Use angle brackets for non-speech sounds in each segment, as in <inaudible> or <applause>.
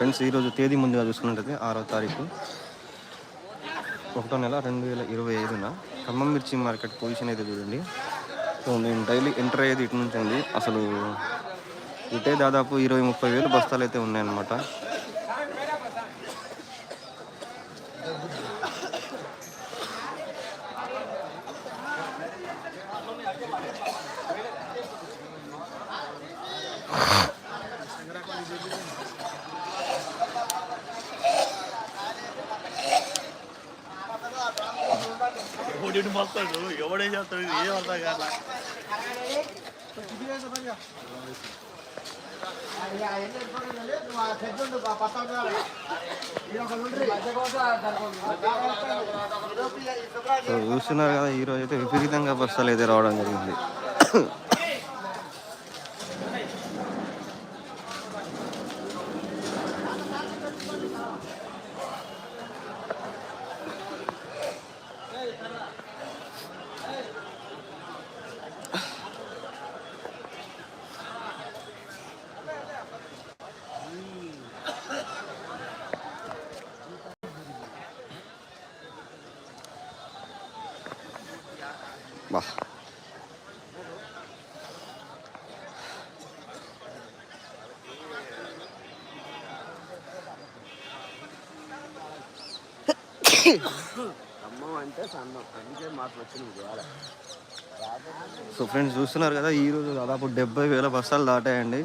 Friends ఈరోజు తేదీ ముందుగా చూసుకున్నట్లయితే ఆరో తారీఖు. ఒకటో నెల రెండు వేల ఇరవై ఐదున ఖమ్మం మిర్చి మార్కెట్ పొజిషన్ అయితే చూడండి. సో నేను డైలీ ఎంటర్ అయ్యేది ఇటు నుంచి అండి. అసలు ఇటే దాదాపు ఇరవై ముప్పై వేలు బస్తాలు అయితే ఉన్నాయన్నమాట. ఎవడిని మొత్తాడు ఎవడే చేస్తాడు ఏం అర్థం కాదు చూస్తున్నారు కదా ఈరోజు అయితే విపరీతంగా బస్సులు అయితే రావడం జరిగింది. సో ఫ్రెండ్స్ చూస్తున్నారు కదా ఈరోజు దాదాపు డెబ్బై వేల బస్తాలు దాటాయండి.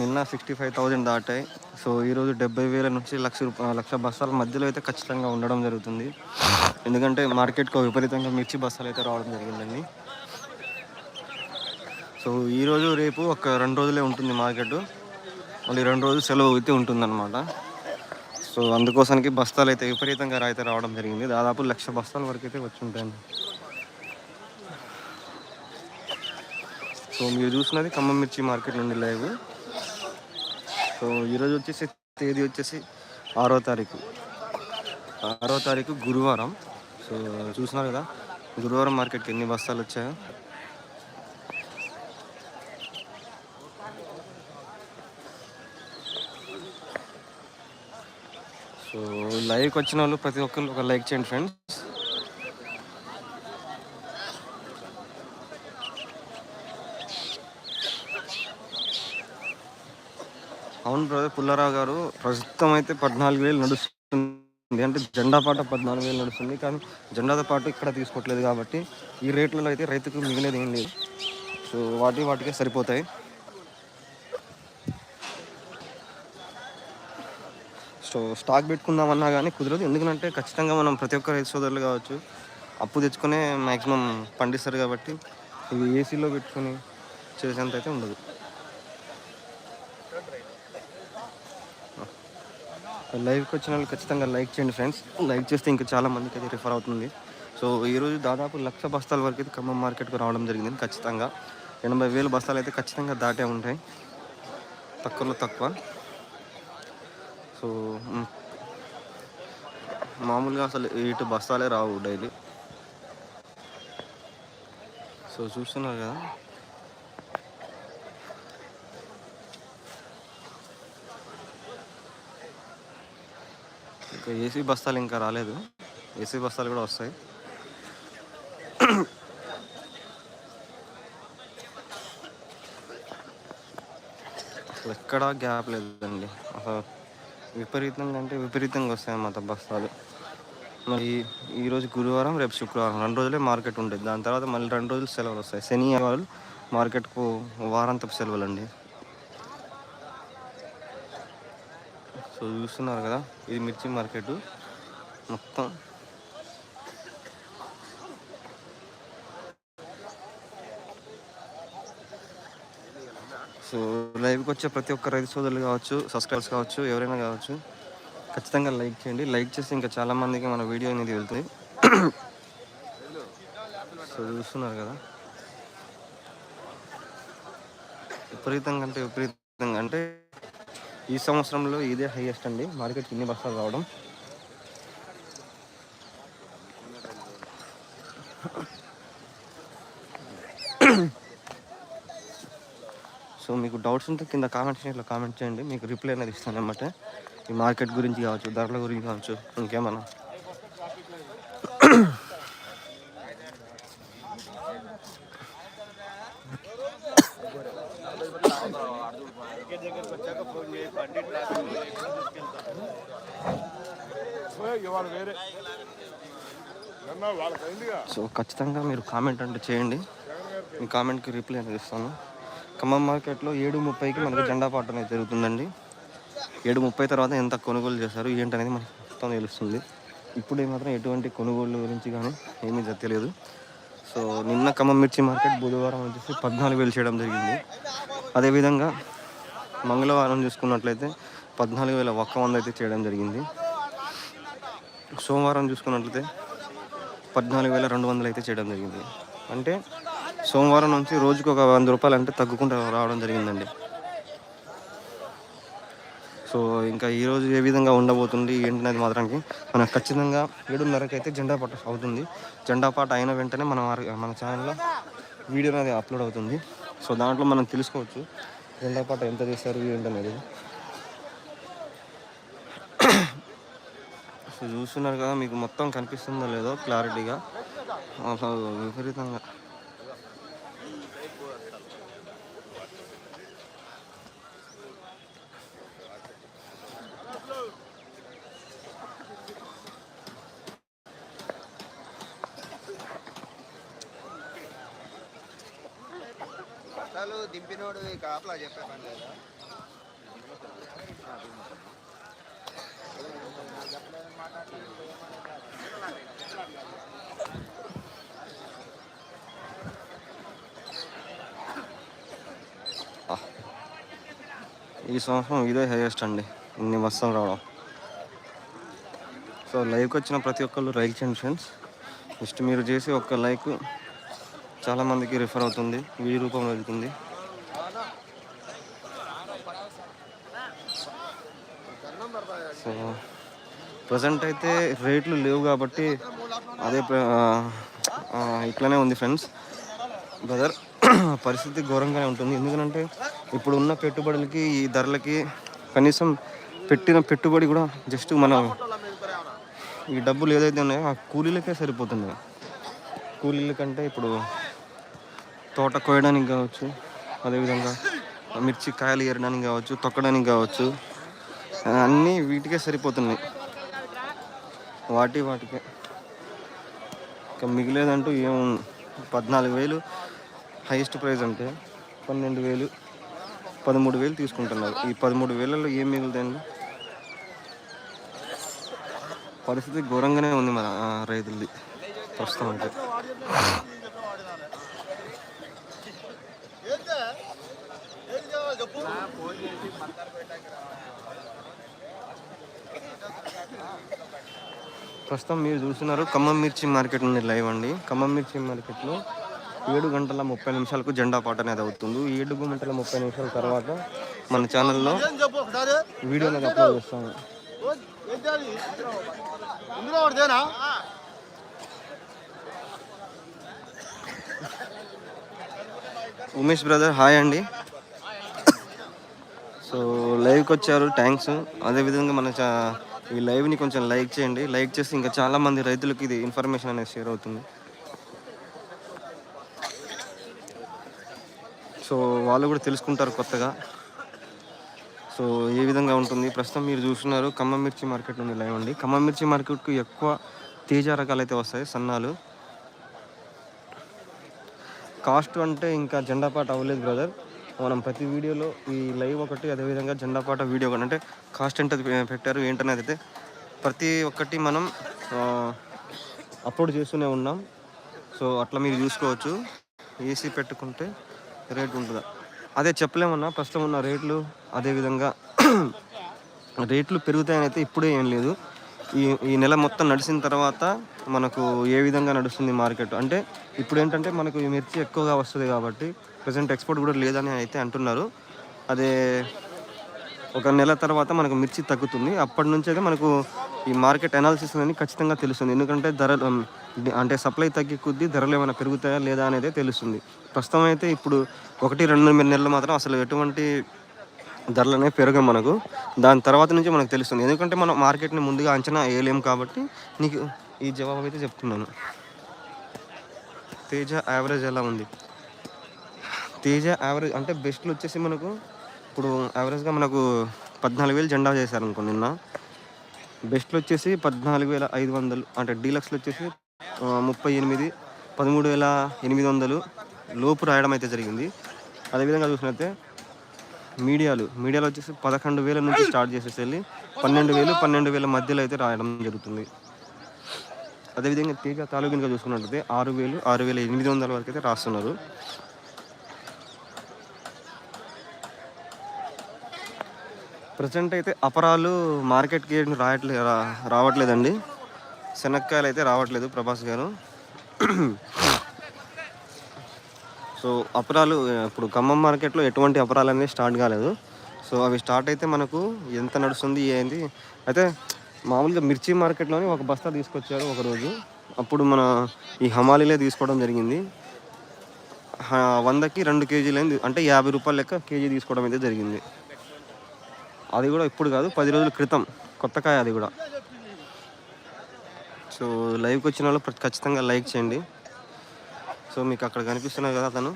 నిన్న సిక్స్టీ ఫైవ్ థౌజండ్ దాటాయి. సో ఈరోజు డెబ్బై వేల నుంచి లక్ష లక్ష బస్సాల మధ్యలో అయితే ఖచ్చితంగా ఉండడం జరుగుతుంది. ఎందుకంటే మార్కెట్కు విపరీతంగా మిర్చి బస్తాలు అయితే రావడం జరిగిందండి. సో ఈరోజు రేపు ఒక రెండు రోజులే ఉంటుంది మార్కెట్. మళ్ళీ రెండు రోజులు సెలవు అయితే ఉంటుందన్నమాట. సో అందుకోసానికి బస్తాలు అయితే విపరీతంగా అయితే రావడం జరిగింది. దాదాపు లక్ష బస్తాల వరకు అయితే వచ్చి ఉంటాయండి సో మీరు చూసినది ఖమ్మం మిర్చి మార్కెట్ నుండి లైవ్. సో ఈరోజు వచ్చేసి తేదీ వచ్చేసి ఆరో తారీఖు. ఆరో తారీఖు గురువారం. సో చూసినారు కదా గురువారం మార్కెట్కి ఎన్ని బస్తాలు వచ్చాయో సో లైవ్కి వచ్చిన వాళ్ళు ప్రతి ఒక్కరు ఒక లైక్ చేయండి ఫ్రెండ్స్. అవును బ్రదర్ పుల్లారావు గారు ప్రస్తుతం అయితే పద్నాలుగు వేలు నడుస్తుంది. అంటే జెండా పాట పద్నాలుగు వేలు నడుస్తుంది. కానీ జెండాతో పాటు ఇక్కడ తీసుకోవట్లేదు కాబట్టి ఈ రేట్లలో అయితే రైతుకు మిగిలేదు ఏం లేదు. సో వాటి వాటికే సరిపోతాయి. సో స్టాక్ పెట్టుకుందామన్నా కానీ కుదరదు. ఎందుకంటే ఖచ్చితంగా మనం ప్రతి ఒక్క రైతు సోదరులు కావచ్చు అప్పు తెచ్చుకునే మ్యాక్సిమం పండిస్తారు కాబట్టి ఇవి ఏసీలో పెట్టుకొని చేసేంత అయితే ఉండదు. లైవ్కి వచ్చిన వాళ్ళు ఖచ్చితంగా లైక్ చేయండి ఫ్రెండ్స్. లైక్ చేస్తే ఇంకా చాలా మందికి అయితే రిఫర్ అవుతుంది. సో ఈరోజు దాదాపు లక్ష బస్తాల వరకు అయితే ఖమ్మం మార్కెట్కి రావడం జరిగింది ఖచ్చితంగా. ఎనభై వేల బస్తాలు అయితే ఖచ్చితంగా దాటే ఉంటాయి. తక్కువలో తక్కువ. సో మామూలుగా అసలు ఇటు బస్తాలే రావు డైలీ. సో చూస్తున్నారు కదా. ఇంకా ఏసీ బస్తాలు ఇంకా రాలేదు. ఏసీ బస్తాలు కూడా వస్తాయి. అసలు ఎక్కడా గ్యాప్ లేదండి. అసలు విపరీతంగా అంటే విపరీతంగా వస్తాయి అన్నమాట బస్తాలు. మరి ఈరోజు గురువారం రేపు శుక్రవారం రెండు రోజులే మార్కెట్ ఉంటుంది దాని తర్వాత మళ్ళీ రెండు రోజులు సెలవులు వస్తాయి. శని వాళ్ళు మార్కెట్కు వారాంతపు సెలవులు అండి సో చూస్తున్నారు కదా ఇది మిర్చి మార్కెట్. మొత్తం సో లైవ్కి వచ్చే ప్రతి ఒక్క రైతు సోదరులు కావచ్చు సబ్స్క్రైబర్స్ కావచ్చు ఎవరైనా కావచ్చు ఖచ్చితంగా లైక్ చేయండి. లైక్ చేస్తే ఇంకా చాలామందికి మన వీడియో అనేది వెళ్తుంది. సో చూస్తున్నారు కదా. విపరీతంగా అంటే విపరీతంగా అంటే ఈ సంవత్సరంలో ఇదే హైయెస్ట్ అండి. మార్కెట్కి ఇన్ని బస్తాలు రావడం. సో మీకు డౌట్స్ ఉంటే కింద కామెంట్ సెక్షన్లో కామెంట్ చేయండి. మీకు రిప్లై అనేది ఇస్తాను అనమాట ఈ మార్కెట్ గురించి కావచ్చు ధరల గురించి కావచ్చు ఇంకేమన్నా? సో ఖచ్చితంగా మీరు కామెంట్ అంటే చేయండి. మీ కామెంట్కి రిప్లై అనేది ఇస్తాను. ఖమ్మం మార్కెట్లో ఏడు ముప్పైకి మనకు జెండా పాట అనేది జరుగుతుందండి. ఏడు ముప్పై తర్వాత ఎంత కొనుగోలు చేశారు ఏంటనేది మనకు మొత్తం తెలుస్తుంది. ఇప్పుడు మాత్రం ఎటువంటి కొనుగోలు గురించి కానీ ఏమీ తెలియదు సో నిన్న ఖమ్మం మిర్చి మార్కెట్ బుధవారం వచ్చేసి పద్నాలుగు వేలు చేయడం జరిగింది. అదేవిధంగా మంగళవారం చూసుకున్నట్లయితే పద్నాలుగు వేల ఒక్క వంద అయితే చేయడం జరిగింది. సోమవారం చూసుకున్నట్లయితే పద్నాలుగు వేల రెండు వందలు అయితే చేయడం జరిగింది. అంటే సోమవారం నుంచి రోజుకు ఒక వంద రూపాయలు అంటే తగ్గుకుంటూ రావడం జరిగిందండి. సో ఇంకా ఈరోజు ఏ విధంగా ఉండబోతుంది ఏంటనేది మాత్రానికి మనం ఖచ్చితంగా ఏడున్నరకి అయితే జెండా పాట అవుతుంది. జెండా పాట అయిన వెంటనే మన వారి- మన ఛానల్లో వీడియో అనేది అప్లోడ్ అవుతుంది. సో దాంట్లో మనం తెలుసుకోవచ్చు జెండా పాట ఎంత చేస్తారు ఏంటనేది. సో చూస్తున్నారు కదా మీకు మొత్తం కనిపిస్తుందో లేదో క్లారిటీగా. విపరీతంగా. బస్తాలు దింపినోడు కాపలా చెప్పే పని లేదా? ఈ సంవత్సరం ఇదే హైయెస్ట్ అండి. ఇన్ని బస్తాలు రావడం. సో లైవ్కి వచ్చిన ప్రతి ఒక్కళ్ళు లైక్ చేయండి ఫ్రెండ్స్ జస్ట్ మీరు చేసి ఒక్క లైక్ చాలామందికి రిఫర్ అవుతుంది. వీడి రూపంలో వెళ్తుంది. సో ప్రజెంట్ అయితే రేట్లు లేవు కాబట్టి అదే ప్ర- ఇట్లానే ఉంది ఫ్రెండ్స్ బ్రదర్ <clears throat> పరిస్థితి ఘోరంగానే ఉంటుంది. ఎందుకంటే ఇప్పుడు ఉన్న పెట్టుబడులకి ఈ ధరలకి కనీసం పెట్టిన పెట్టుబడి కూడా జస్ట్ మన ఈ డబ్బులు ఏదైతే ఉన్నాయో ఆ కూలీలకే సరిపోతుంది. కూలీల కంటే ఇప్పుడు తోట కోయడానికి కావచ్చు అదేవిధంగా మిర్చి కాయలు ఏరడానికి కావచ్చు తొక్కడానికి కావచ్చు అన్నీ వీటికే సరిపోతున్నాయి. వాటి వాటికే. ఇంకా మిగిలేదంటూ ఏం పద్నాలుగు వేలు హైయెస్ట్ ప్రైస్ అంటే పన్నెండు వేలు పదమూడు వేలు తీసుకుంటున్నారు. ఈ పదమూడు వేలలో ఏం మిగులుతాయండి? పరిస్థితి ఘోరంగానే ఉంది మన రైతులది. ప్రస్తుతం అంటే. ప్రస్తుతం మీరు చూస్తున్నారు ఖమ్మం మిర్చి మార్కెట్ నుండి లైవ్ అండి. ఖమ్మం మిర్చి మార్కెట్లో ఏడు గంటల ముప్పై నిమిషాలకు జెండా పాట అనేది అవుతుంది. ఈ ఏడు గంటల ముప్పై నిమిషాల తర్వాత మన ఛానల్లో వీడియో అనేది అప్లోడ్ చేస్తాము. ఉమేష్ బ్రదర్ హాయ్ అండి. సో లైవ్కి వచ్చారు థ్యాంక్స్ అదేవిధంగా మన చా- ఈ లైవ్ని కొంచెం లైక్ చేయండి. లైక్ చేస్తే ఇంకా చాలామంది రైతులకు ఇది ఇన్ఫర్మేషన్ అనేది షేర్ అవుతుంది. సో వాళ్ళు కూడా తెలుసుకుంటారు కొత్తగా. సో ఏ విధంగా ఉంటుంది? ప్రస్తుతం మీరు చూస్తున్నారు ఖమ్మం మిర్చి మార్కెట్ నుండి లైవ్ అండి. ఖమ్మం మిర్చి మార్కెట్కు ఎక్కువ తేజ రకాలు అయితే వస్తాయి సన్నాలు. కాస్ట్ అంటే ఇంకా జెండాపాట అవ్వలేదు బ్రదర్ మనం ప్రతి వీడియోలో ఈ లైవ్ ఒకటి అదేవిధంగా జెండా పాట వీడియో ఒకటి అంటే కాస్ట్ ఎంత పెట్టారు ఏంటనేది అయితే ప్రతి ఒక్కటి మనం అప్లోడ్ చేస్తూనే ఉన్నాం. సో అట్లా మీరు చూసుకోవచ్చు. ఏసీ పెట్టుకుంటే రేట్ ఉంటుందా? అదే చెప్పలేమన్నా ప్రస్తుతం ఉన్న రేట్లు అదేవిధంగా <clears throat> రేట్లు పెరుగుతాయని అయితే ఇప్పుడే ఏం లేదు. ఈ ఈ నెల మొత్తం నడిచిన తర్వాత మనకు ఏ విధంగా నడుస్తుంది మార్కెట్? అంటే ఇప్పుడు ఏంటంటే మనకు ఈ మిర్చి ఎక్కువగా వస్తుంది కాబట్టి ప్రజెంట్ ఎక్స్పోర్ట్ కూడా లేదని అయితే అంటున్నారు. అదే ఒక నెల తర్వాత మనకు మిర్చి తగ్గుతుంది. అప్పటి నుంచి అయితే మనకు ఈ మార్కెట్ అనాలిసిస్ అనేది ఖచ్చితంగా తెలుస్తుంది. ఎందుకంటే ధరలు అంటే సప్లై తగ్గి కొద్దీ ధరలు ఏమైనా పెరుగుతాయా లేదా అనేది తెలుస్తుంది. ప్రస్తుతం అయితే ఇప్పుడు ఒకటి రెండు నెలలు మాత్రం అసలు ఎటువంటి ధరలు అనేవి పెరగవు మనకు. దాని తర్వాత నుంచి మనకు తెలుస్తుంది. ఎందుకంటే మనం మార్కెట్ని ముందుగా అంచనా వేయలేము కాబట్టి నీకు ఈ జవాబు అయితే చెప్తున్నాను. తేజ యావరేజ్ ఎలా ఉంది? తేజ యావరేజ్ అంటే బెస్ట్లు వచ్చేసి మనకు ఇప్పుడు యావరేజ్గా మనకు పద్నాలుగు వేలు జెండా చేశారు అనుకో నిన్న. బెస్ట్లు వచ్చేసి పద్నాలుగు వేల ఐదు వందలు అంటే డీలక్స్లు వచ్చేసి ముప్పై ఎనిమిది పదమూడు వేల ఎనిమిది వందలు లోపు రాయడం అయితే జరిగింది. అదేవిధంగా చూసినట్టే మీడియాలు మీడియాలో వచ్చేసి పదకొండు వేల నుంచి స్టార్ట్ చేసేసి వెళ్ళి పన్నెండు వేలు పన్నెండు వేల మధ్యలో అయితే రాయడం జరుగుతుంది. అదేవిధంగా తీగ తాలూకినిగా చూసుకున్నట్లయితే ఆరు వేలు ఆరు వేల ఎనిమిది వందల వరకు అయితే రాస్తున్నారు. ప్రజెంట్ అయితే అపరాలు మార్కెట్కి రాయట్లే రా- రావట్లేదండి. శనక్కాయలు అయితే రావట్లేదు ప్రభాస్ గారు. సో అపరాలు ఇప్పుడు ఖమ్మం మార్కెట్లో ఎటువంటి అపరాలు అనేవి స్టార్ట్ కాలేదు. సో అవి స్టార్ట్ అయితే మనకు ఎంత నడుస్తుంది ఏంది. అయితే మామూలుగా మిర్చి మార్కెట్లోనే ఒక బస్తా తీసుకొచ్చారు ఒకరోజు. అప్పుడు మన ఈ హమాలీలే తీసుకోవడం జరిగింది. వందకి రెండు కేజీలు అంటే యాభై రూపాయల లెక్క కేజీ తీసుకోవడం అయితే జరిగింది. అది కూడా ఇప్పుడు కాదు పది రోజుల క్రితం. కొత్త కాయ అది కూడా. సో లైవ్కి వచ్చిన వాళ్ళు ఖచ్చితంగా లైక్ చేయండి. సో మీకు అక్కడ కనిపిస్తున్నాయి కదా అతను.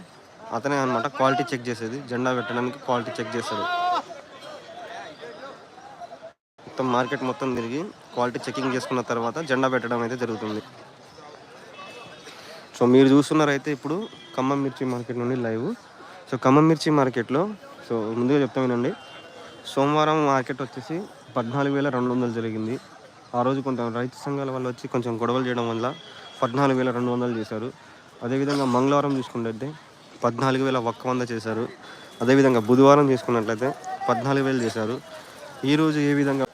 అతనే అనమాట క్వాలిటీ చెక్ చేసేది. జెండా పెట్టడానికి క్వాలిటీ చెక్ చేస్తాడు మొత్తం మార్కెట్ మొత్తం తిరిగి క్వాలిటీ చెకింగ్ చేసుకున్న తర్వాత జెండా పెట్టడం అయితే జరుగుతుంది. సో మీరు చూస్తున్నారైతే ఇప్పుడు ఖమ్మం మిర్చి మార్కెట్ నుండి లైవ్. సో ఖమ్మం మిర్చి మార్కెట్లో సో ముందుగా చెప్తా వినండి. సోమవారం మార్కెట్ వచ్చేసి పద్నాలుగు వేల రెండు వందలు జరిగింది. ఆ రోజు కొంత రైతు సంఘాల వాళ్ళు వచ్చి కొంచెం గొడవలు చేయడం వల్ల పద్నాలుగు వేల రెండు వందలు చేశారు. అదేవిధంగా మంగళవారం చూసుకున్నట్లయితే పద్నాలుగు వేల ఒక్క వంద చేశారు. అదేవిధంగా బుధవారం చూసుకున్నట్లయితే పద్నాలుగు వేలు చేశారు. ఈరోజు ఏ విధంగా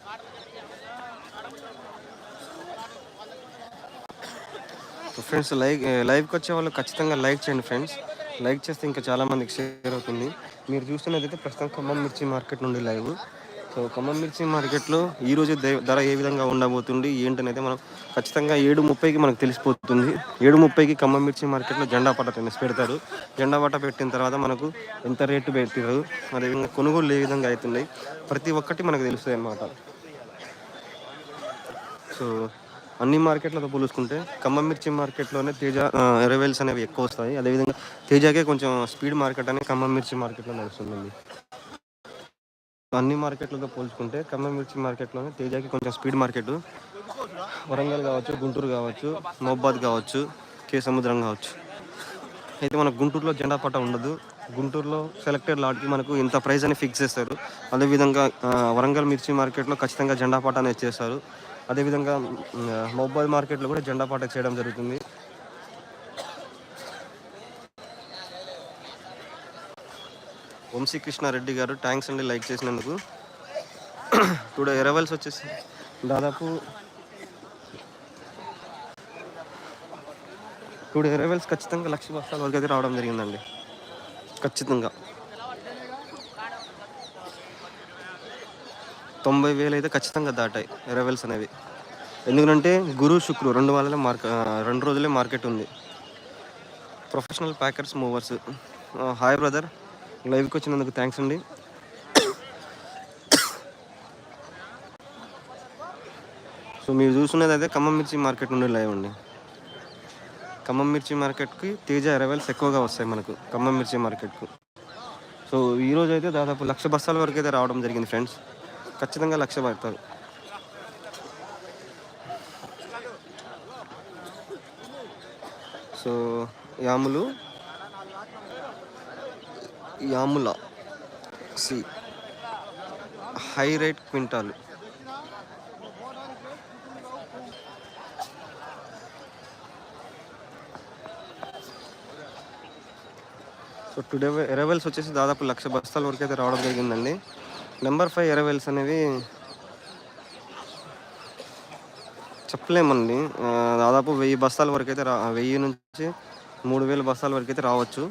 ఫ్రెండ్స్ లైక్ లైవ్కి వచ్చే వాళ్ళు ఖచ్చితంగా లైక్ చేయండి ఫ్రెండ్స్ లైక్ చేస్తే ఇంకా చాలామందికి షేర్ అవుతుంది. మీరు చూస్తున్నదైతే ప్రస్తుతం ఖమ్మం మిర్చి మార్కెట్ నుండి లైవ్. సో ఖమ్మం మిర్చి మార్కెట్లో ఈరోజు ధర ఏ విధంగా ఉండబోతుంది ఏంటనైతే మనం ఖచ్చితంగా ఏడు ముప్పైకి మనకు తెలిసిపోతుంది. ఏడు ముప్పైకి ఖమ్మం మిర్చి మార్కెట్లో జెండా పట్ట తెనేసి పెడతారు. జెండా పట్ట పెట్టిన తర్వాత మనకు ఎంత రేటు పెట్టారు అదేవిధంగా కొనుగోలు ఏ విధంగా అవుతున్నాయి ప్రతి ఒక్కటి మనకు తెలుస్తుంది అన్నమాట. సో అన్ని మార్కెట్లతో పోలుసుకుంటే ఖమ్మం మిర్చి మార్కెట్లోనే తేజ ఎరవేల్స్ అనేవి ఎక్కువ వస్తాయి. అదేవిధంగా తేజాకే కొంచెం స్పీడ్ మార్కెట్ అనేది ఖమ్మం మిర్చి మార్కెట్లో నడుస్తుందండి. అన్ని మార్కెట్లతో పోల్చుకుంటే ఖమ్మం మిర్చి మార్కెట్లోనే తేజాకి కొంచెం స్పీడ్ మార్కెట్. వరంగల్ కావచ్చు గుంటూరు కావచ్చు మహబాద్ కావచ్చు కే సముద్రం కావచ్చు. అయితే మనకు గుంటూరులో జెండా పట్ట ఉండదు. గుంటూరులో సెలెక్టెడ్ లాట్కి మనకు ఇంత ప్రైస్ అని ఫిక్స్ చేస్తారు. అదేవిధంగా వరంగల్ మిర్చి మార్కెట్లో ఖచ్చితంగా జెండా పాట అనేది చేస్తారు. అదేవిధంగా మొబైల్ మార్కెట్లో కూడా జెండా పాట చేయడం జరుగుతుంది. వంశీకృష్ణారెడ్డి గారు థ్యాంక్స్ అండి లైక్ చేసినందుకు. టుడే ఎరవల్స్ వచ్చేసి దాదాపు టుడే ఎరవల్స్ ఖచ్చితంగా లక్ష బస్తాల వరకు అయితే రావడం జరిగిందండి. ఖచ్చితంగా. తొంభై వేలు అయితే ఖచ్చితంగా దాటాయి ఎరవెల్స్ అనేవి. ఎందుకంటే గురు శుక్రు రెండు వాళ్ళే మార్కె రెండు రోజులే మార్కెట్ ఉంది. Professional packers movers hi brother లైవ్కి వచ్చినందుకు థ్యాంక్స్ అండి. సో మీరు చూస్తున్నది అయితే ఖమ్మం మిర్చి మార్కెట్ నుండి లైవ్ అండి. ఖమ్మం మిర్చి మార్కెట్కి తేజ ఎరవెల్స్ ఎక్కువగా వస్తాయి మనకు ఖమ్మం మిర్చి మార్కెట్కు. సో ఈరోజు అయితే దాదాపు లక్ష బస్తాల వరకు అయితే రావడం జరిగింది ఫ్రెండ్స్. ఖచ్చితంగా లక్ష పడతారు. సో యాములు యాముల C high rate quintal. So today arrivals వచ్చేసి దాదాపు లక్ష బస్తాల వరకు అయితే రావడం జరిగిందండి. నెంబర్ ఫైవ్ ఎరవెల్స్ అనేవి చెప్పలేమండి. దాదాపు వెయ్యి బస్తాల వరకు అయితే రా వెయ్యి నుంచి మూడు వేల బస్తాల వరకు అయితే రావచ్చు.